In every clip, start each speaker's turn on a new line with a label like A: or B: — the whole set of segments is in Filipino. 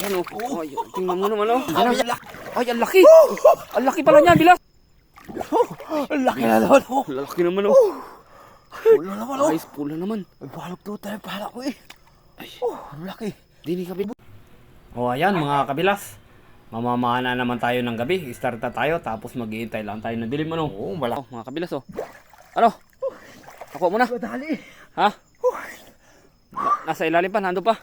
A: Yan o. Oh. Ay, tingnan mo naman o.
B: Ay,
A: Yan,
B: laki.
A: ay, ang laki. Ang laki pala niya, bilas.
B: Ang laki na naman. Oh.
A: Ang laki naman o.
B: Ulo naman oh.
A: Ay, pula naman.
B: Ay, balok to tayo pala ko eh. Oh, ang laki.
A: Dini kabil. O ayan mga kabilas. Mamamana naman tayo ng gabi. Start na tayo tapos maghihintay lang tayo ng dilim ano.
B: Oo.
A: Oh, mga kabilas oh. Ano? Ako muna.
B: Madali.
A: Ha? Na- nasa ilalim pa, nando pa.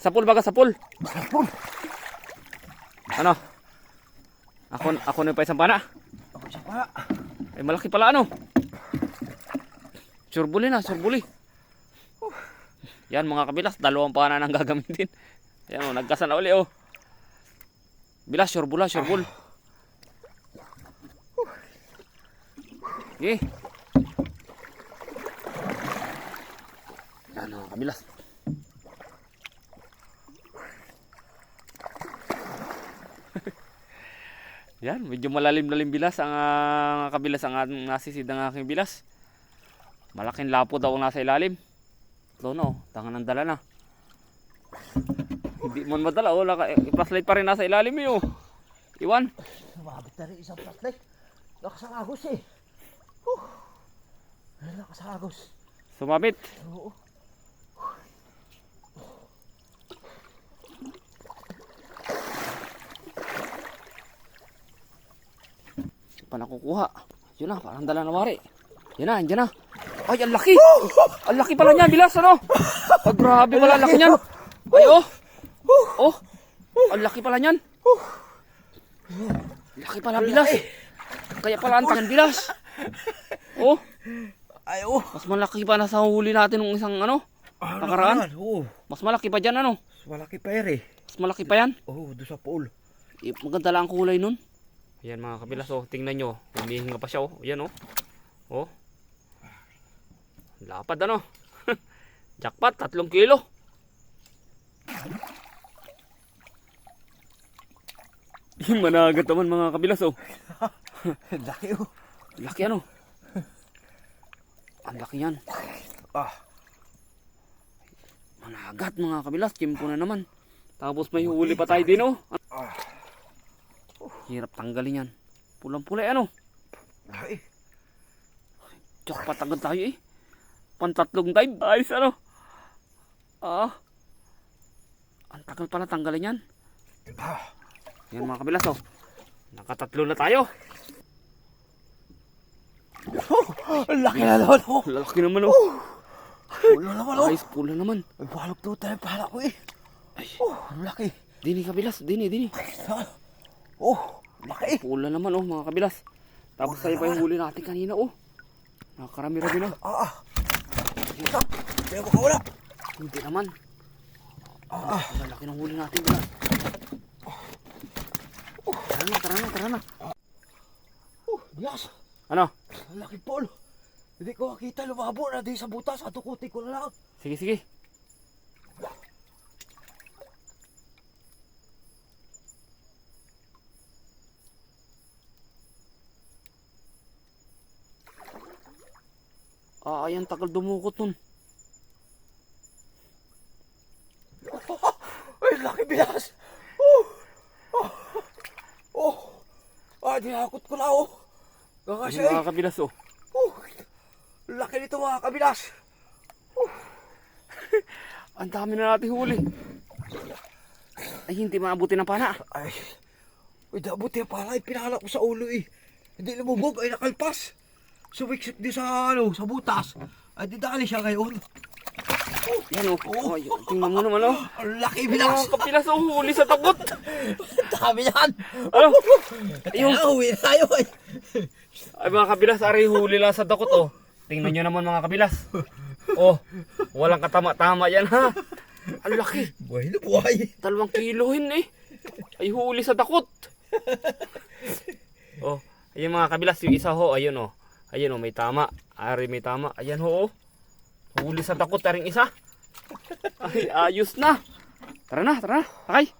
A: Sa pool baga sa pool.
B: Sapol.
A: Ano? Ako ako na pa isang pana.
B: Ako siya pala.
A: Ay malaki pala ano. Surbuli na, surbuli. Yan mga kabilas, dalawang pana nang gagamitin. Yan oh, nagkasa na uli oh. Bilas, surbula, surbul. Okay. Yan mga kabilas. Yan, medyo malalim-lalim bilas ang ah, kabilas ang ating nasisid ng aking bilas. Malaking lapo daw ang nasa ilalim. Ito no, tangan ng dala na. Hindi man madala, oh, laka, i-flashlight pa rin nasa ilalim eh, oh. Iwan.
B: Sumabit na rin isang plastic. Lakas ang agos eh. Oh. Lakas ang agos.
A: Sumabit.
B: Oo.
A: Pa nakukuha. Yun na, parang dala na wari. Yan na, yan na. Ay, ang laki! Ang laki pala niyan, bilas, ano? Ay, grabe pala, ang laki niyan. Ay, oh. Oh, ang laki pala niyan. Laki pala, bilas. Kaya pala ang tangan, bilas. Oh,
B: Ay, oh.
A: mas malaki pa na sa huli natin ng isang ano.
B: Ano
A: Nakaraan?
B: Oo.
A: Mas malaki pa dyan, ano.
B: Malaki pa eh.
A: Mas malaki pa yan.
B: Oo, doon sa pool.
A: Eh, maganda lang ang kulay nun. Ayan mga kabilas, oh. Tingnan nyo. Humihinga pa siya, oh. Ayan, oh. Oh. Lapad, ano. Jackpot, tatlong kilo. Managat naman mga kabilas, oh.
B: laki oh.
A: Laki, ano. Ang laki yan.
B: Ah.
A: Managat mga kabilas, kimpo na naman. Tapos may huli pa tayo din, oh. Hirap tanggalin yan. Pulang-pula, ano.
B: Ay.
A: Jackpot agad tayo eh. Pantatlong dive. Ayos ano. Ah. Ang tagal pala tanggalin yan.
B: Ah.
A: Yan mga kabilas oh. Nakatatlo na tayo.
B: Oh, ang laki na naman oh.
A: Lalaki naman oh.
B: Ulo naman oh.
A: Ayos pula naman.
B: Ay, balok to tayo pala ko eh. Oh, ang laki.
A: Dini kabilas. Dini, dini.
B: Oh, laki.
A: Pula naman oh mga kabilas. Tapos tayo pa yung huli natin kanina oh. Nakakarami-rami na.
B: Ah, ah. Isa. Kaya makawala.
A: Hindi naman. Ah, ang laki ng huli natin. Bila. Tara na, tara na, tara na.
B: Oh, bilas.
A: Ano?
B: Ang laki pool. Hindi ko makita lumabo na di sa butas. Atukuti ko na lang.
A: Sige, sige. Ah, ayan, tagal dumukot nun.
B: Ay, laki bilas. Oh. Oh. Oh. Ah, dinakot ko na oh. Kakasya eh.
A: mga kabilas, oh.
B: Oh. Laki nito mga kabilas.
A: Ang dami na natin huli. Ay, hindi maabuti ng pana.
B: Ay. Uy, dabuti pala. Pinala ko sa ulo eh. Hindi lumubog ay nakalpas. Sumiksik di sa ano, sa butas. Ay, di dali siya ngayon.
A: Yan, oh. oh. Ay, tingnan mo naman, oh.
B: Ang laki bilas.
A: kapilas, oh, huli sa takot.
B: Dami yan.
A: Ano?
B: Ayun. Uwi na tayo eh.
A: Ay, mga kabilas, ari huli lang sa takot, oh. Tingnan nyo naman, mga kabilas. Oh, walang katama-tama yan, ha. Ang laki.
B: Buhay na buhay.
A: Dalawang kilohin, eh. Ay, huli sa takot. Oh, ayun mga kabilas, yung isa ho, ayun, oh. Ayun, oh, may tama. Ari, may tama. Ayan, ho, oh. Huli sa takot, aring isa. Ay, ayos na. Tara na, tara na. Sakay.